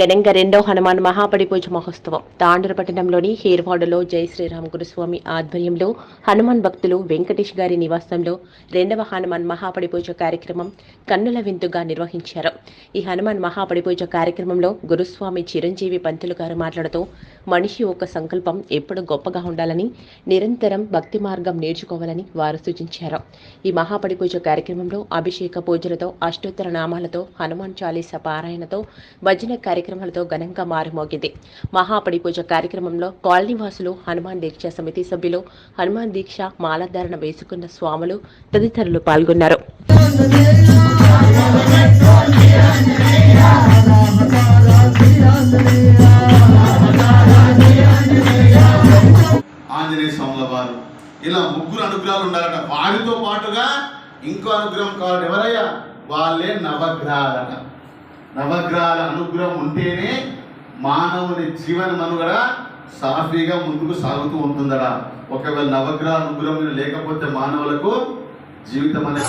ఘనంగా రెండో హనుమాన్ మహాపడి పూజ మహోత్సవం. తాండూరు పట్టణంలోని హేర్వాడలో జై శ్రీరామ్ గురుస్వామి ఆధ్వర్యంలో హనుమాన్ భక్తులు వెంకటేష్ గారి నివాసంలో రెండవ హనుమాన్ మహాపడి పూజ కార్యక్రమం కన్నుల విందుగా నిర్వహించారు. ఈ హనుమాన్ మహాపడి పూజ కార్యక్రమంలో గురుస్వామి చిరంజీవి పంతులు గారు మాట్లాడుతూ మనిషి ఒక సంకల్పం ఎప్పుడు గొప్పగా ఉండాలని నిరంతరం భక్తి మార్గం నేర్చుకోవాలని వారు సూచించారు. ఈ మహాపడి పూజ కార్యక్రమంలో అభిషేక పూజలతో అష్టోత్తర నామాలతో హనుమాన్ చాలీస పారాయణతో భజన కార్యక్రమాలతో ఘనంగా మారుమోగింది. మహాపడి పూజ కార్యక్రమంలో కాలనీ వాసులు హనుమాన్ దీక్ష సమితి సభ్యులు హనుమాన్ దీక్ష మాలధారణ వేసుకున్న స్వాములు తదితరులు పాల్గొన్నారు. ఆంజనేయ స్వాముల వారు ఇలా ముగ్గురు అనుగ్రహాలు ఉండాలట. వారితో పాటుగా ఇంకో అనుగ్రహం కావాలి ఎవరయ్యా? వాళ్ళే నవగ్రహాలట. నవగ్రహాల అనుగ్రహం ఉంటేనే మానవుని జీవన మనుగడ సాఫీగా ముందుకు సాగుతూ ఉంటుందట. ఒకవేళ నవగ్రహ అనుగ్రహం లేకపోతే మానవులకు జీవితం అనేది